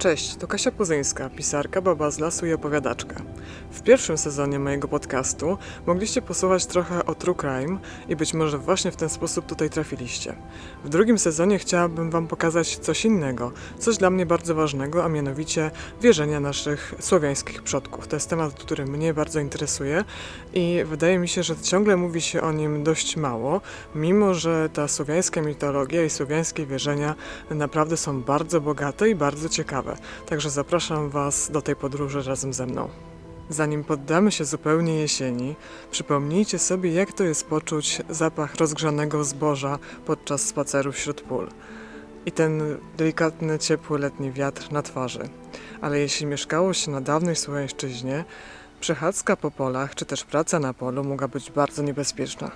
Cześć, to Kasia Puzyńska, pisarka, baba z lasu i opowiadaczka. W pierwszym sezonie mojego podcastu mogliście posłuchać trochę o true crime i być może właśnie w ten sposób tutaj trafiliście. W drugim sezonie chciałabym wam pokazać coś innego, coś dla mnie bardzo ważnego, a mianowicie wierzenia naszych słowiańskich przodków. To jest temat, który mnie bardzo interesuje i wydaje mi się, że ciągle mówi się o nim dość mało, mimo że ta słowiańska mitologia i słowiańskie wierzenia naprawdę są bardzo bogate i bardzo ciekawe. Także zapraszam Was do tej podróży razem ze mną. Zanim poddamy się zupełnie jesieni, przypomnijcie sobie, jak to jest poczuć zapach rozgrzanego zboża podczas spaceru wśród pól. I ten delikatny, ciepły letni wiatr na twarzy. Ale jeśli mieszkało się na dawnej Słowiańszczyźnie, przechadzka po polach czy też praca na polu mogła być bardzo niebezpieczna.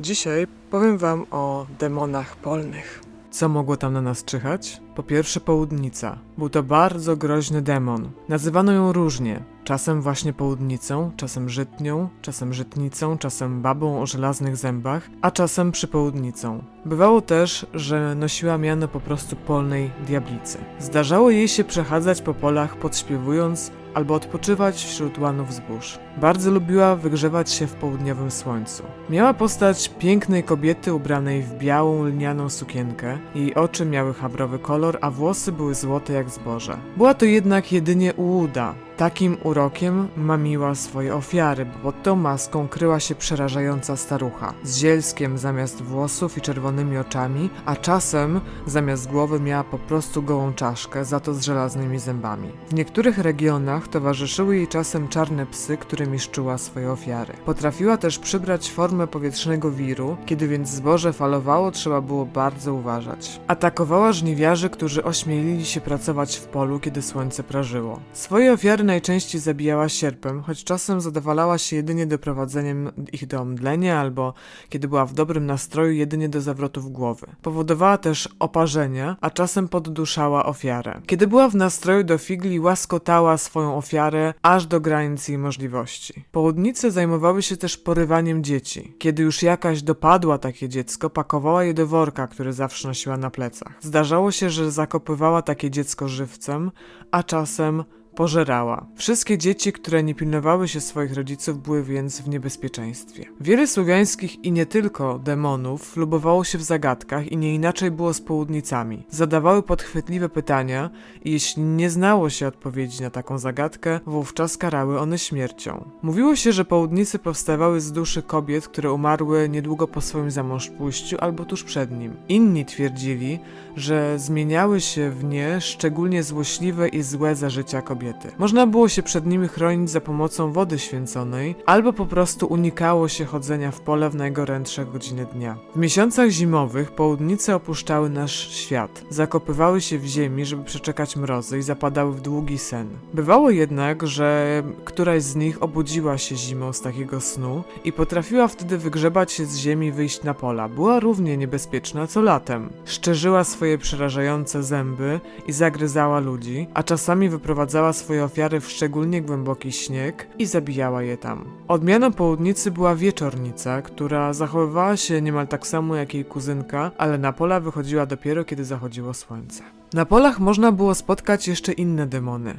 Dzisiaj powiem Wam o demonach polnych. Co mogło tam na nas czyhać? Po pierwsze południca. Był to bardzo groźny demon. Nazywano ją różnie. Czasem właśnie południcą, czasem żytnią, czasem żytnicą, czasem babą o żelaznych zębach, a czasem przypołudnicą. Bywało też, że nosiła miano po prostu polnej diablicy. Zdarzało jej się przechadzać po polach podśpiewując albo odpoczywać wśród łanów zbóż. Bardzo lubiła wygrzewać się w południowym słońcu. Miała postać pięknej kobiety ubranej w białą lnianą sukienkę. Jej oczy miały habrowy kolor, a włosy były złote jak zboże. Była to jednak jedynie ułuda. Takim urokiem mamiła swoje ofiary, bo pod tą maską kryła się przerażająca starucha. Z zielskiem zamiast włosów i czerwonymi oczami, a czasem zamiast głowy miała po prostu gołą czaszkę, za to z żelaznymi zębami. W niektórych regionach towarzyszyły jej czasem czarne psy, którymi szczuła swoje ofiary. Potrafiła też przybrać formę powietrznego wiru, kiedy więc zboże falowało, trzeba było bardzo uważać. Atakowała żniwiarzy, którzy ośmielili się pracować w polu, kiedy słońce prażyło. Swoje ofiary najczęściej zabijała sierpem, choć czasem zadowalała się jedynie doprowadzeniem ich do omdlenia albo, kiedy była w dobrym nastroju, jedynie do zawrotów głowy. Powodowała też oparzenia, a czasem podduszała ofiarę. Kiedy była w nastroju do figli, łaskotała swoją ofiarę aż do granic jej możliwości. Południce zajmowały się też porywaniem dzieci. Kiedy już jakaś dopadła takie dziecko, pakowała je do worka, który zawsze nosiła na plecach. Zdarzało się, że zakopywała takie dziecko żywcem, a czasem pożerała. Wszystkie dzieci, które nie pilnowały się swoich rodziców, były więc w niebezpieczeństwie. Wiele słowiańskich i nie tylko demonów lubowało się w zagadkach i nie inaczej było z południcami. Zadawały podchwytliwe pytania i jeśli nie znało się odpowiedzi na taką zagadkę, wówczas karały one śmiercią. Mówiło się, że południcy powstawały z duszy kobiet, które umarły niedługo po swoim zamążpójściu albo tuż przed nim. Inni twierdzili, że zmieniały się w nie szczególnie złośliwe i złe za życia kobiety. Można było się przed nimi chronić za pomocą wody święconej, albo po prostu unikało się chodzenia w pole w najgorętsze godziny dnia. W miesiącach zimowych południce opuszczały nasz świat, zakopywały się w ziemi, żeby przeczekać mrozy i zapadały w długi sen. Bywało jednak, że któraś z nich obudziła się zimą z takiego snu i potrafiła wtedy wygrzebać się z ziemi i wyjść na pola. Była równie niebezpieczna co latem. Szczerzyła swoje przerażające zęby i zagryzała ludzi, a czasami wyprowadzała swoje ofiary w szczególnie głęboki śnieg i zabijała je tam. Odmianą południcy była wieczornica, która zachowywała się niemal tak samo jak jej kuzynka, ale na pola wychodziła dopiero kiedy zachodziło słońce. Na polach można było spotkać jeszcze inne demony.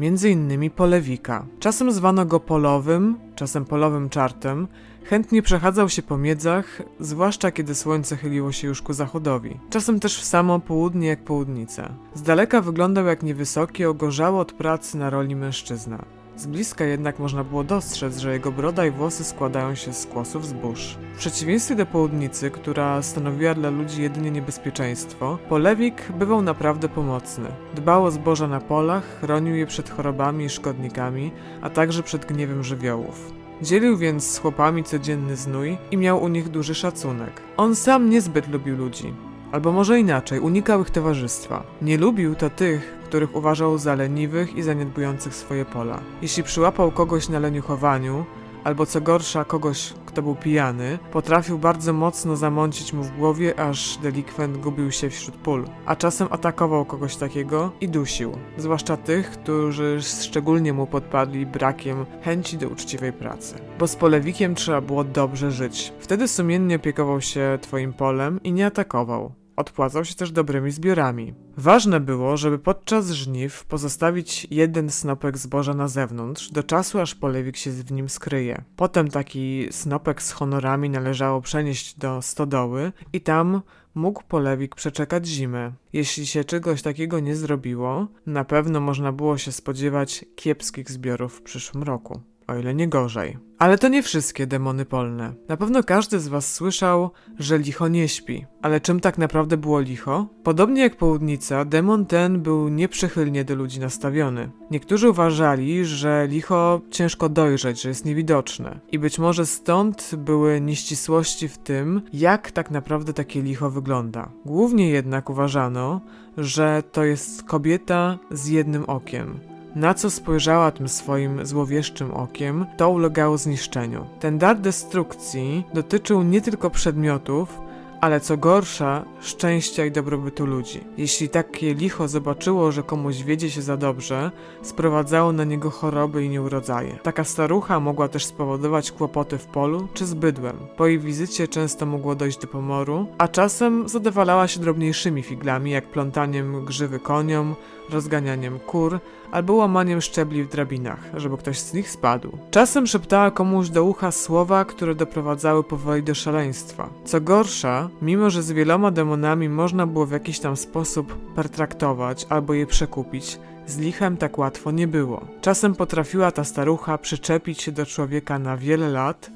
Między innymi polewika. Czasem zwano go polowym, czasem polowym czartem. Chętnie przechadzał się po miedzach, zwłaszcza kiedy słońce chyliło się już ku zachodowi. Czasem też w samo południe jak południca. Z daleka wyglądał jak niewysoki, ogorzały od pracy na roli mężczyzna. Z bliska jednak można było dostrzec, że jego broda i włosy składają się z kłosów zbóż. W przeciwieństwie do południcy, która stanowiła dla ludzi jedynie niebezpieczeństwo, polewik bywał naprawdę pomocny. Dbał o zboża na polach, chronił je przed chorobami i szkodnikami, a także przed gniewem żywiołów. Dzielił więc z chłopami codzienny znój i miał u nich duży szacunek. On sam niezbyt lubił ludzi. Albo może inaczej, unikał ich towarzystwa. Nie lubił to tych, których uważał za leniwych i zaniedbujących swoje pola. Jeśli przyłapał kogoś na leniuchowaniu, albo co gorsza kogoś, kto był pijany, potrafił bardzo mocno zamącić mu w głowie, aż delikwent gubił się wśród pól. A czasem atakował kogoś takiego i dusił, zwłaszcza tych, którzy szczególnie mu podpadli brakiem chęci do uczciwej pracy. Bo z polewikiem trzeba było dobrze żyć. Wtedy sumiennie opiekował się twoim polem i nie atakował. Odpłacał się też dobrymi zbiorami. Ważne było, żeby podczas żniw pozostawić jeden snopek zboża na zewnątrz, do czasu aż polewik się w nim skryje. Potem taki snopek z honorami należało przenieść do stodoły i tam mógł polewik przeczekać zimę. Jeśli się czegoś takiego nie zrobiło, na pewno można było się spodziewać kiepskich zbiorów w przyszłym roku o ile nie gorzej. Ale to nie wszystkie demony polne. Na pewno każdy z Was słyszał, że licho nie śpi. Ale czym tak naprawdę było licho? Podobnie jak południca, demon ten był nieprzychylnie do ludzi nastawiony. Niektórzy uważali, że licho ciężko dojrzeć, że jest niewidoczne. I być może stąd były nieścisłości w tym, jak tak naprawdę takie licho wygląda. Głównie jednak uważano, że to jest kobieta z jednym okiem, na co spojrzała tym swoim złowieszczym okiem, to ulegało zniszczeniu. Ten dar destrukcji dotyczył nie tylko przedmiotów, ale co gorsza, szczęścia i dobrobytu ludzi. Jeśli takie licho zobaczyło, że komuś wiedzie się za dobrze, sprowadzało na niego choroby i nieurodzaje. Taka starucha mogła też spowodować kłopoty w polu czy z bydłem. Po jej wizycie często mogło dojść do pomoru, a czasem zadowalała się drobniejszymi figlami, jak plątaniem grzywy koniom, rozganianiem kur albo łamaniem szczebli w drabinach, żeby ktoś z nich spadł. Czasem szeptała komuś do ucha słowa, które doprowadzały powoli do szaleństwa. Co gorsza, mimo że z wieloma demonami można było w jakiś tam sposób pertraktować albo je przekupić, z lichem tak łatwo nie było. Czasem potrafiła ta starucha przyczepić się do człowieka na wiele lat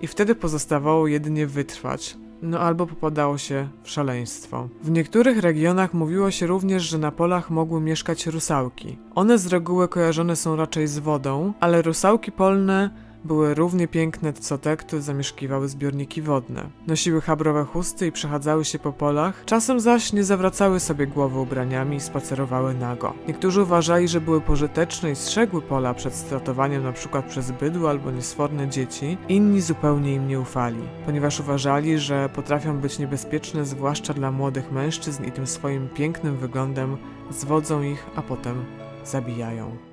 i wtedy pozostawało jedynie wytrwać, no albo popadało się w szaleństwo. W niektórych regionach mówiło się również, że na polach mogły mieszkać rusałki. One z reguły kojarzone są raczej z wodą, ale rusałki polne były równie piękne co te, które zamieszkiwały zbiorniki wodne. Nosiły chabrowe chusty i przechadzały się po polach, czasem zaś nie zawracały sobie głowy ubraniami i spacerowały nago. Niektórzy uważali, że były pożyteczne i strzegły pola przed stratowaniem np. przez bydło albo niesforne dzieci, inni zupełnie im nie ufali, ponieważ uważali, że potrafią być niebezpieczne zwłaszcza dla młodych mężczyzn i tym swoim pięknym wyglądem zwodzą ich, a potem zabijają.